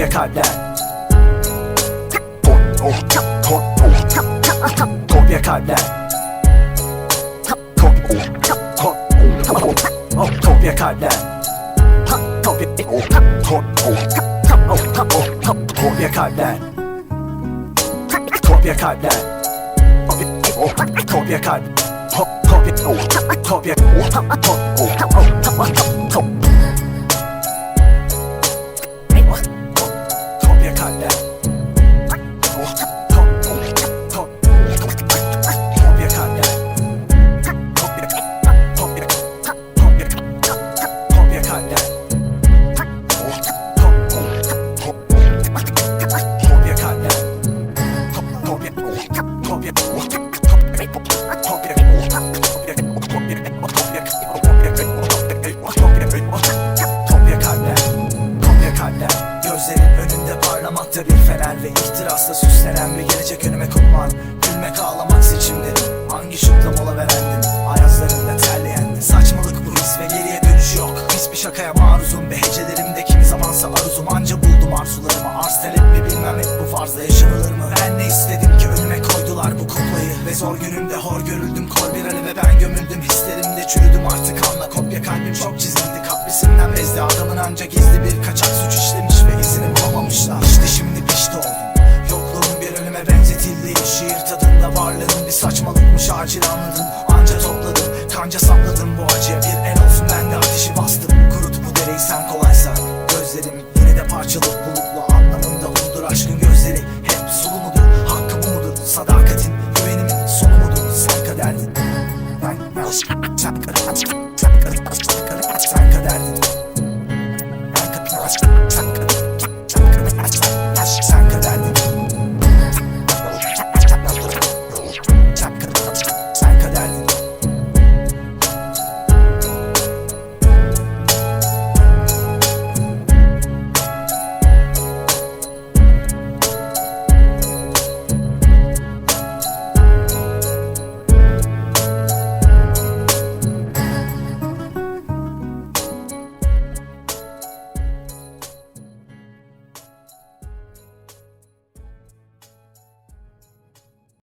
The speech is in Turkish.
Kopya kalpler Kopya kalpler Kopya kalpler Kopya kalpler Kopya kalpler Kopya kalp Kopya Kopya Kopya Kopya Gözlerin önünde parlamakta bir fener Ve ihtirasla süslenen bir gelecek önüme kurban. Gülmek ağlamak seçimlerim Hangi şıkla mola verendin? Ayazlarında terleyendin Saçmalık bu his ve geriye dönüş yok. Pis bir şakaya maruzum Ve hecelerimde kimi zamansa aruzum. Anca buldum arzularımı. Arz talep mi bilmem hep bu farzla yaşanılır mı? Ben ne istedim ki? Önüme koydular bu kuklayı. Ve zor günümde hor görüldüm. Kor bir ve ben gömüldüm. Hislerimde çürüdüm. Artık anla Kopya varlığın bir saçmalıkmış acil